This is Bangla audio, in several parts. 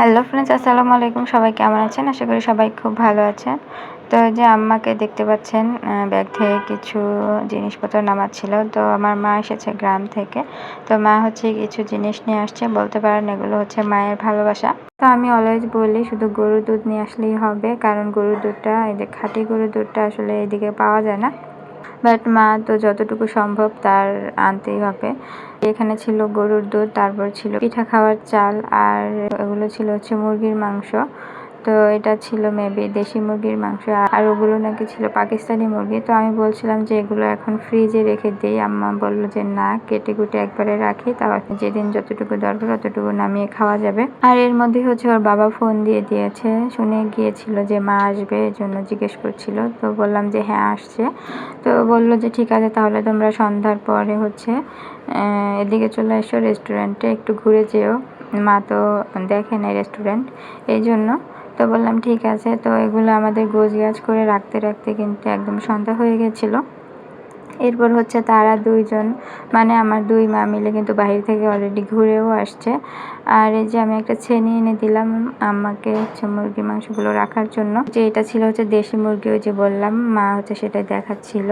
হ্যালো ফ্রেন্ডস আসসালামু আলাইকুম। সবাই কেমন আছেন? আশা করি সবাই খুব ভালো আছেন। তো যে আম্মাকে দেখতে পাচ্ছেন ব্যাগ থেকে কিছু জিনিসপত্র নামাচ্ছিল। তো আমার মা এসেছে গ্রাম থেকে। তো মা হচ্ছে কিছু জিনিস নিয়ে আসছে। বলতে পারেন এগুলো হচ্ছে মায়ের ভালোবাসা। তো আমি অলওয়েজ বলি, শুধু গরুর দুধ নিয়ে আসলেই হবে। কারণ গরুর দুধটা, এই যে খাঁটি গরুর দুধটা আসলে এদিকে পাওয়া যায় না। বাট মা তো যতটুকু সম্ভব তার আনতেই হবে। এখানে ছিল গরুর দুধ, তারপর ছিল পিঠা খাওয়ার চাল, আর এগুলো ছিল হচ্ছে মুরগির মাংস। তো এটা ছিল মেবি দেশি মুরগির মাংস আর ওগুলো নাকি ছিল পাকিস্তানি মুরগি। তো আমি বলছিলাম যে এগুলো এখন ফ্রিজে রেখে দিই। আম্মা বলল যে, না, কেটে কুটে একবারে রাখি। তাও যেদিন যতটুকু দরকার ততটুকু নামিয়ে খাওয়া যাবে। আর এর মধ্যে হচ্ছে ওর বাবা ফোন দিয়ে দিয়েছে। শুনে গিয়েছিল যে মা আসবে, এর জন্য জিজ্ঞেস করছিল। তো বললাম যে হ্যাঁ আসছে। তো বলল যে, ঠিক আছে, তাহলে তোমরা সন্ধ্যার পরে হচ্ছে এদিকে চলে এসো রেস্টুরেন্টে একটু ঘুরে যেও। মা তো দেখে নাই রেস্টুরেন্ট এই জন্য তো বললাম, ঠিক আছে। তো এগুলো আমাদের গোজগাজ করে রাখতে রাখতে কিন্তু একদম সন্ধ্যা হয়ে গেছিল। এরপর হচ্ছে তারা দুইজন মানে আমার দুই মা মিলে কিন্তু বাহির থেকে অলরেডি ঘুরেও আসছে। আর এই যে আমি একটা ছেনি এনে দিলাম আমাকে হচ্ছে মুরগির মাংসগুলো রাখার জন্য। যে এটা ছিল হচ্ছে দেশি মুরগি, ওই যে বললাম, মা হচ্ছে সেটা দেখাচ্ছিল।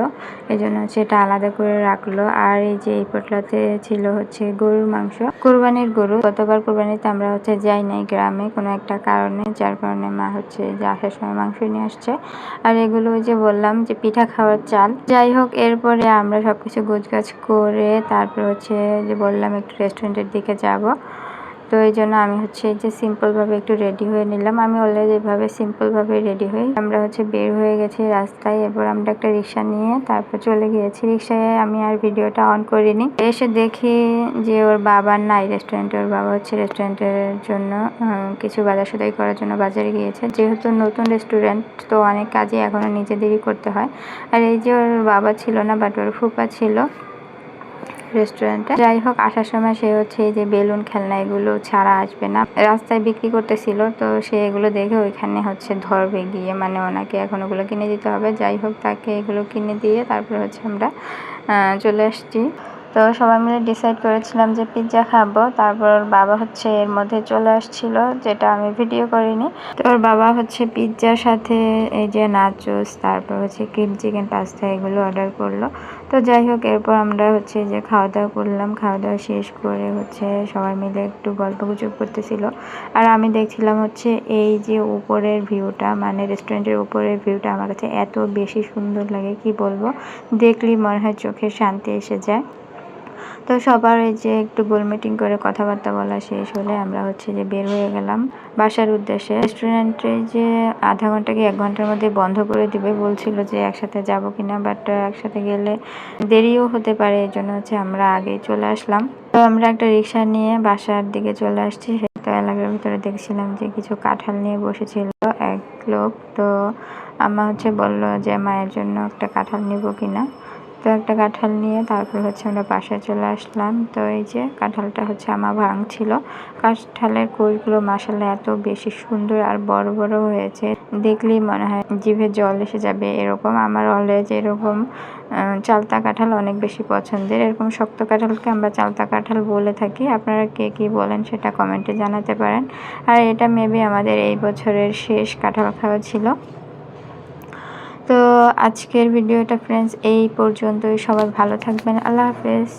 এই জন্য হচ্ছে এটা আলাদা করে রাখল। আর এই যে এই পোটলাতে ছিল হচ্ছে গরুর মাংস। কোরবানির গরু গতবার কোরবানিতে আমরা হচ্ছে যাই নাই গ্রামে কোনো একটা কারণে, যার কারণে মা হচ্ছে যে আসার সময় মাংস নিয়ে আসছে। আর এগুলো যে বললাম যে পিঠা খাওয়ার চাল। যাই হোক, এরপরে আমরা সব কিছু গোছগাছ করে তারপর হচ্ছে যে বললাম একটু রেস্টুরেন্টের দিকে যাব। তো এই জন্য আমি হচ্ছে যে সিম্পলভাবে একটু রেডি হয়ে নিলাম। আমি অলরেডি এভাবে সিম্পলভাবে রেডি হই আমরা হচ্ছে বের হয়ে গেছি রাস্তায়। এবার আমরা একটা রিক্সা নিয়ে তারপর চলে গিয়েছি। রিক্সায় আমি আর ভিডিওটা অন করিনি। এসে দেখি যে ওর বাবার নাই রেস্টুরেন্টে ওর বাবা হচ্ছে রেস্টুরেন্টের জন্য কিছু বাজার সদাই করার জন্য বাজারে গিয়েছে। যেহেতু নতুন রেস্টুরেন্ট তো অনেক কাজই এখনও নিজেদেরই করতে হয়। আর এই যে ওর বাবা ছিল না বাট ওর ফুপা ছিল রেস্টুরেন্টে যাই হোক, আসার সময় সে হচ্ছে এই যে বেলুন খেলনা এগুলো ছাড়া আসবে না। রাস্তায় বিক্রি করতেছিল, তো সে এগুলো দেখে ওইখানে হচ্ছে ধরবে গিয়ে। মানে ওনাকে এখন ওগুলো কিনে দিতে হবে। যাই হোক, তাকে এগুলো কিনে দিয়ে তারপরে হচ্ছে আমরা চলে আসছি। তো সবাই মিলে ডিসাইড করেছিলাম যে পিৎজা খাব। তারপর বাবা হচ্ছে এর মধ্যে চলে আসছিল, যেটা আমি ভিডিও করিনি। তো ওর বাবা হচ্ছে পিৎজার সাথে এই যে নাচোস তারপর হচ্ছে ক্রিম চিকেন পাস্তা এগুলো অর্ডার করল। তো যাই হোক, এরপর আমরা হচ্ছে যে খাওয়া দাওয়া করলাম। খাওয়া দাওয়া শেষ করে হচ্ছে সবাই মিলে একটু গল্প গুজব করতেছিল। আর আমি দেখছিলাম হচ্ছে এই যে উপরের ভিউটা মানে রেস্টুরেন্টের উপরের ভিউটা আমার কাছে এত বেশি সুন্দর লাগে, কি বলব? দেখলেই মনে হয় চোখে শান্তি এসে যায়। তো সবার এই যে একটু গোল মিটিং করে কথাবার্তা বলা শেষ হলে আমরা হচ্ছে যে বের হয়ে গেলাম। বাসার উদ্দেশ্যে। রেস্টুরেন্টে যে আধা ঘণ্টা কি এক ঘণ্টার মধ্যে বন্ধ করে দিবে বলছিল যে একসাথে যাব কিনা বাট একসাথে গেলে দেরিও হতে পারে, এই জন্য হচ্ছে আমরা আগে চলে আসলাম। তো আমরা একটা রিক্সা নিয়ে বাসার দিকে চলে আসছি। তো এলাকার ভিতরে দেখছিলাম যে কিছু কাঁঠাল নিয়ে বসেছিল এক লোক। তো আম্মা হচ্ছে বলল যে মায়ের জন্য একটা কাঁঠাল নিব কিনা? তো একটা কাঁঠাল নিয়ে তারপর হচ্ছে আমরা বাসায় চলে আসলাম। তো এই যে কাঁঠালটা হচ্ছে আমার ভাঙছিল। কাঁঠালের কোষগুলো মাসাল্লা এত বেশি সুন্দর আর বড় বড় হয়েছে। দেখলেই মনে হয় জিভে জল এসে যাবে এরকম। আমার অলওয়েজ এরকম চালতা কাঁঠাল অনেক বেশি পছন্দের। এরকম শক্ত কাঁঠালকে আমরা চালতা কাঁঠাল বলে থাকি। আপনারা কে কী বলেন সেটা কমেন্টে জানাতে পারেন। আর এটা মেবি আমাদের এই বছরের শেষ কাঁঠাল খাওয়া ছিল। তো আজকের ভিডিওটা ফ্রেন্ডস এই পর্যন্তই। সবাই ভালো থাকবেন। আল্লাহ হাফেজ।